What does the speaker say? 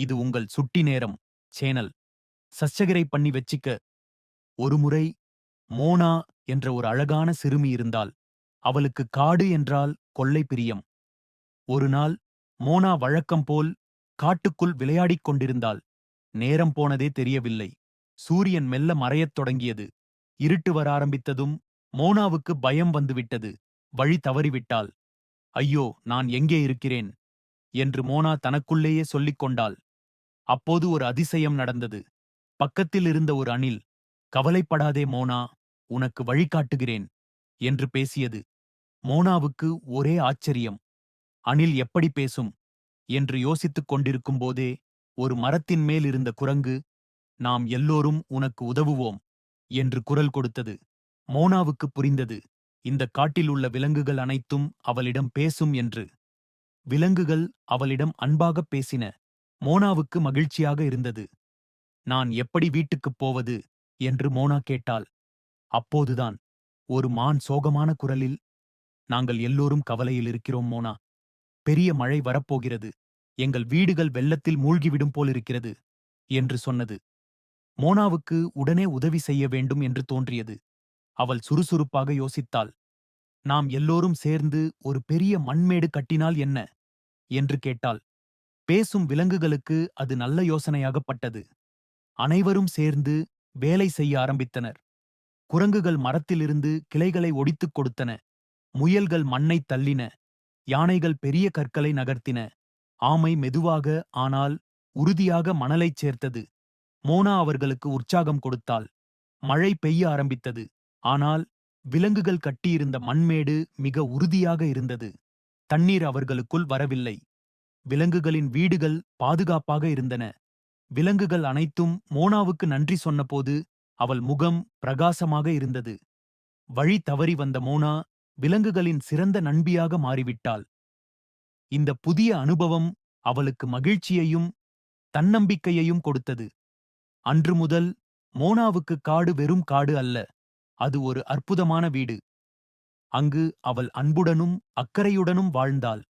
இது உங்கள் சுட்டி நேரம் சேனல். சஸ்யகிரை பண்ணி வச்சிக்க ஒருமுறை மோனா என்ற ஒரு அழகான சிறுமி இருந்தால் அவளுக்கு காடு என்றால் கொள்ளை பிரியம். ஒரு நாள் மோனா வழக்கம் போல் காட்டுக்குள் விளையாடிக் கொண்டிருந்தாள். நேரம் போனதே தெரியவில்லை. சூரியன் மெல்ல மறையத் தொடங்கியது. இருட்டு வர ஆரம்பித்ததும் மோனாவுக்கு பயம் வந்துவிட்டது வழி தவறிவிட்டாள். ஐயோ நான் எங்கே இருக்கிறேன்? என்று மோனா தனக்குள்ளேயே சொல்லிக் கொண்டாள். அப்போது ஒரு அதிசயம் நடந்தது. பக்கத்தில் இருந்த ஒரு அணில் கவலைப்படாதே மோனா உனக்கு வழிகாட்டுகிறேன் என்று பேசியது. மோனாவுக்கு ஒரே ஆச்சரியம். அணில் எப்படி பேசும்? என்று யோசித்துக் கொண்டிருக்கும் போதே ஒரு மரத்தின் மேல் இருந்த குரங்கு நாம் எல்லோரும் உனக்கு உதவுவோம் என்று குரல் கொடுத்தது. மோனாவுக்கு புரிந்தது. இந்த காட்டில் உள்ள விலங்குகள் அனைத்தும் அவளிடம் பேசும் என்று. விலங்குகள் அவளிடம் அன்பாகப் பேசின. மோனாவுக்கு மகிழ்ச்சியாக இருந்தது. நான் எப்படி வீட்டுக்குப் போவது? என்று மோனா கேட்டாள். அப்போதுதான். ஒரு மான் சோகமான குரலில் நாங்கள் எல்லோரும் கவலையில் இருக்கிறோம் மோனா. பெரிய மழை வரப்போகிறது. எங்கள் வீடுகள் வெள்ளத்தில் மூழ்கிவிடும் போலிருக்கிறது என்று சொன்னது. மோனாவுக்கு உடனே உதவி செய்ய வேண்டும் என்று தோன்றியது. அவள் சுறுசுறுப்பாக யோசித்தாள். நாம் எல்லோரும் சேர்ந்து ஒரு பெரிய மண்மேடு கட்டினால் என்ன? என்று கேட்டாள். பேசும் விலங்குகளுக்கு அது நல்ல யோசனையாகப்பட்டது. அனைவரும் சேர்ந்து வேலை செய்ய ஆரம்பித்தனர். குரங்குகள் மரத்திலிருந்து கிளைகளை ஒடித்துக் கொடுத்தன. முயல்கள் மண்ணைத் தள்ளின. யானைகள் பெரிய கற்களை நகர்த்தின. ஆமை மெதுவாக ஆனால் உறுதியாக மணலைச் சேர்த்தது. மோனா அவர்களுக்கு உற்சாகம் கொடுத்தாள். மழை பெய்ய ஆரம்பித்தது. ஆனால் விலங்குகள் கட்டியிருந்த மண்மேடு மிக உறுதியாக இருந்தது. தண்ணீர் அவர்களுக்குள் வரவில்லை. விலங்குகளின் வீடுகள் பாதுகாப்பாக இருந்தன. விலங்குகள் அனைத்தும் மோனாவுக்கு நன்றி சொன்னபோது அவள் முகம் பிரகாசமாக இருந்தது. வழி தவறி வந்த மோனா விலங்குகளின் சிறந்த நண்பியாக மாறிவிட்டாள். இந்த புதிய அனுபவம் அவளுக்கு மகிழ்ச்சியையும் தன்னம்பிக்கையையும் கொடுத்தது. அன்று முதல் மோனாவுக்கு காடு வெறும் காடு அல்ல அது ஒரு அற்புதமான வீடு. அங்கு அவள் அன்புடனும் அக்கறையுடனும் வாழ்ந்தாள்.